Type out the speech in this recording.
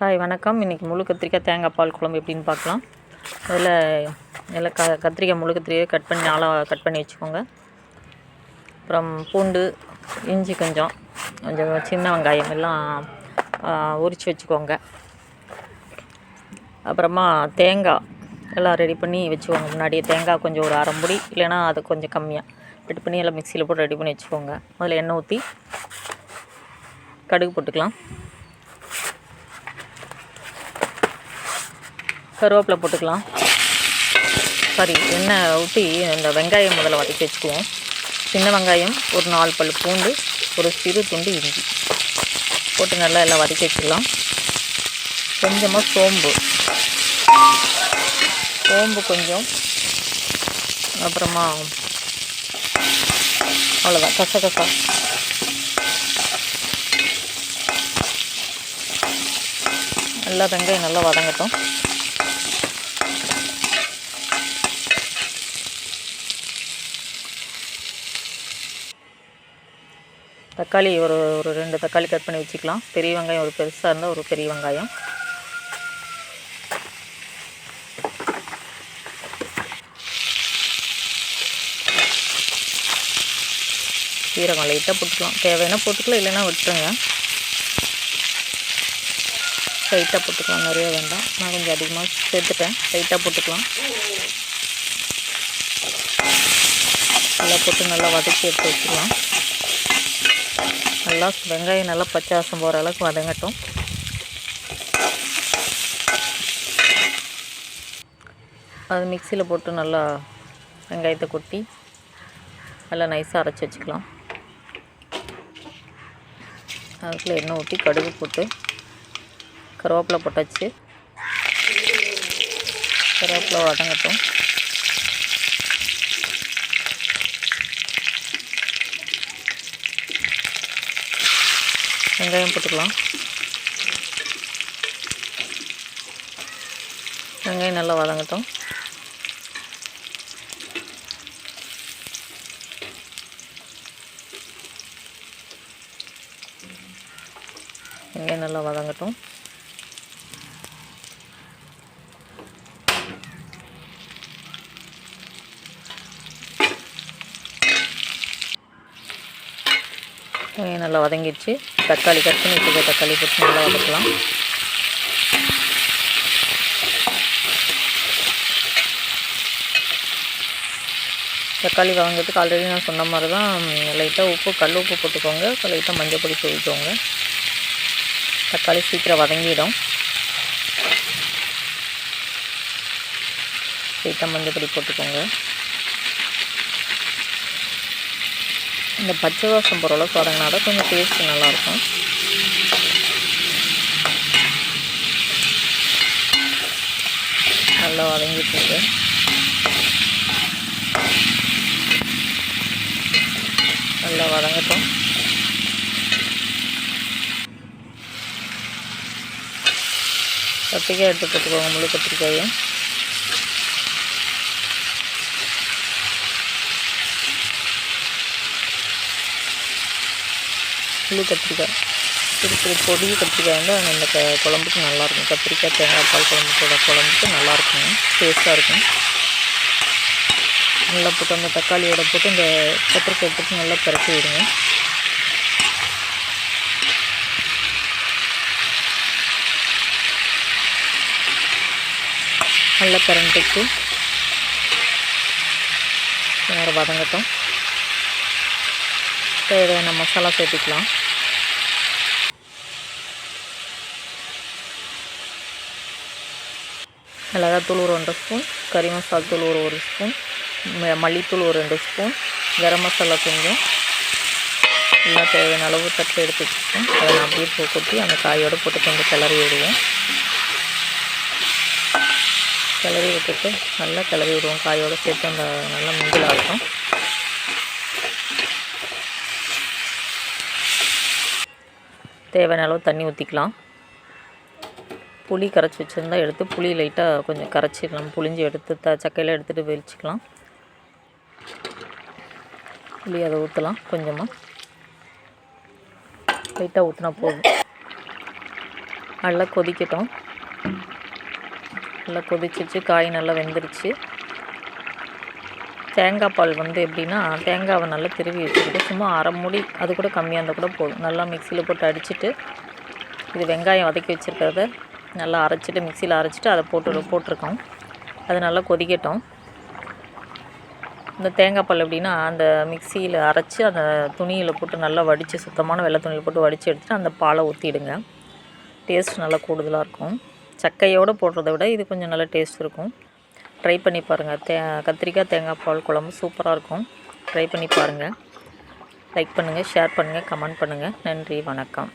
Hi வணக்கம். இன்றைக்கி முழு கத்திரிக்காய் தேங்காய் பால் குழம்பு எப்படின்னு பார்க்கலாம். அதில் எல்லாம் க கத்திரிக்காய் முழு கத்திரிக்காய் கட் பண்ணி ஆளாக கட் பண்ணி வச்சுக்கோங்க. அப்புறம் பூண்டு இஞ்சி கொஞ்சம் கொஞ்சம் சின்ன வெங்காயம் எல்லாம் உரித்து வச்சுக்கோங்க. அப்புறமா தேங்காய் எல்லாம் ரெடி பண்ணி வச்சுக்கோங்க. முன்னாடியே தேங்காய் கொஞ்சம் ஒரு அரை முடி இல்லைன்னா அது கொஞ்சம் கம்மியாக ரெடி பண்ணி எல்லாம் மிக்சியில் போட்டு ரெடி பண்ணி வச்சுக்கோங்க. முதல்ல எண்ணெய் ஊற்றி கடுகு போட்டுக்கலாம். கருவேப்பிலை போட்டுக்கலாம். சாரி எண்ணெய் ஊற்றி இந்த வெங்காயம் முதல்ல வதக்கி வச்சுக்குவோம். சின்ன வெங்காயம் ஒரு நாலு பல் பூண்டு ஒரு சிறு துண்டு இஞ்சி. போட்டு நல்லா எல்லாம் வதக்கி வச்சுக்கலாம் கொஞ்சமாக சோம்பு. சோம்பு கொஞ்சம். அப்புறமா அவ்வளோதான் கசகசா. நல்லா வெங்காயம் நல்லா வதங்கட்டும். தக்காளி ஒரு ஒரு ரெண்டு தக்காளி கட் பண்ணி வச்சுக்கலாம். பெரிய வெங்காயம் ஒரு பெருசாக இருந்தால் ஒரு பெரிய வெங்காயம். சீரகம் லைட்டாக போட்டுக்கலாம். தேவைன்னா போட்டுக்கலாம் இல்லைன்னா விட்டுருங்க. லைட்டாக போட்டுக்கலாம். நிறைய வேண்டாம். நான் கொஞ்சம் அதிகமாக சேர்த்துட்டேன். லைட்டாக போட்டுக்கலாம். நல்லா போட்டு நல்லா வதக்கி எடுத்து வச்சுக்கலாம். நல்லா வெங்காயம் நல்லா பச்சை வாசம் போகிற அளவுக்கு வதங்கட்டும். அது மிக்சியில் போட்டு நல்லா வெங்காயத்தை கொட்டி நல்லா நைஸாக அரைச்சி வச்சுக்கலாம். அதுக்குள்ளே எண்ணெய் ஊற்றி கடுகு போட்டு கருவேப்பிலை போட்டாச்சு. கருவேப்பிலை வதங்கட்டும். வெங்காயம் போட்டுக்கலாம். வெங்காயம் நல்லா வதங்கட்டும். வெங்காயம் நல்லா வதங்கட்டும். நல்லா வதங்கிடுச்சு. தக்காளி கட் பண்ணி வச்சுக்க தக்காளி போட்டு நல்லா வதக்கலாம். தக்காளி வாங்கிறதுக்கு ஆல்ரெடி நான் சொன்ன மாதிரி தான் லைட்டாக உப்பு கல் உப்பு போட்டுக்கோங்க. லைட்டாக மஞ்சள் பொடி சொல்லிக்கோங்க தக்காளி சீக்கிரம் வதங்கிடும். லைட்டாக மஞ்சள் பொடி போட்டுக்கோங்க. இந்த பச்சை வாசம் போகிற அளவுக்கு வதங்கினா தான் கொஞ்சம் டேஸ்ட் நல்லாயிருக்கும். நல்லா வதங்கிட்டு நல்லா வதங்கட்டும். கத்திரிக்காய் எடுத்து போட்டுக்கோங்க முழு கத்திரிக்காயும். முழு கத்திரிக்காய் சிறு சிறு பொடி கத்திரிக்காய் வந்து அந்த க குழம்புக்கு நல்லாயிருக்கும். கத்திரிக்காய் தேங்காய் பால் குழம்புக்கோட குழம்புக்கு நல்லாயிருக்கும். டேஸ்ட்டாக இருக்கும். நல்லா போட்டு அந்த தக்காளியோட போட்டு இந்த கத்திரிக்காய் போட்டு நல்லா பரப்பி விடுங்க. நல்லா பரண்டுட்டு நேரம் வதங்கட்டும். தேவையான மசாலா சேர்த்துக்கலாம். மிளகாத்தூள் ஒரு ரெண்டு ஸ்பூன் கறி மசாலா தூள் ஒரு ஒரு ஸ்பூன் மல்லித்தூள் ஒரு ரெண்டு ஸ்பூன் கரம் மசாலா கொஞ்சம். எல்லாம் தேவையான அளவு தட்டு எடுத்து வச்சுப்போம் அதை நான் அப்படியே பூ கொட்டி அந்த காயோடு போட்டு கொஞ்சம் கிளறி விடுவோம் கிளறி விட்டுட்டு நல்லா கிளறி விடுவோம். காயோடு சேர்த்து அந்த நல்லா மிங்கில் தேவையான அளவு தண்ணி ஊற்றிக்கலாம் புளி கரைச்சி வச்சுருந்தா எடுத்து புளி லைட்டாக கொஞ்சம் கரைச்சிக்கலாம் புளிஞ்சி எடுத்து த சக்கையில் எடுத்துகிட்டு வெளிச்சிக்கலாம் புளி அதை ஊற்றலாம் கொஞ்சமாக லைட்டாக ஊற்றினா போதும். நல்லா கொதிக்கட்டும். நல்லா கொதிச்சிச்சு காய் நல்லா வெந்துருச்சு. தேங்காய் பால் வந்து எப்படின்னா தேங்காவை நல்லா திருவி வச்சுக்கிட்டு சும்மா அரை மூடி அது கூட கம்மியாக இருந்தால் கூட போதும். நல்லா மிக்சியில் போட்டு அடிச்சுட்டு இது வெங்காயம் வதக்கி வச்சுருக்கிறத நல்லா அரைச்சிட்டு மிக்சியில் அரைச்சிட்டு அதை போட்டு போட்டிருக்கோம். அது நல்லா கொதிக்கட்டும். இந்த தேங்காய் பால் எப்படின்னா அந்த மிக்சியில் அரைச்சி அந்த துணியில் போட்டு நல்லா வடித்து சுத்தமான வெள்ளை துணியில் போட்டு வடித்து எடுத்துட்டு அந்த பாலை ஊற்றிடுங்க டேஸ்ட் நல்லா கூடுதலாக இருக்கும். சக்கையோடு போடுறத விட இது கொஞ்சம் நல்லா டேஸ்ட் இருக்கும். ட்ரை பண்ணி பாருங்கள் தே கத்திரிக்காய் தேங்காய் பால் குழம்பு சூப்பராக இருக்கும். ட்ரை பண்ணி பாருங்கள் லைக் பண்ணுங்கள் ஷேர் பண்ணுங்கள் கமெண்ட் பண்ணுங்கள் நன்றி வணக்கம்.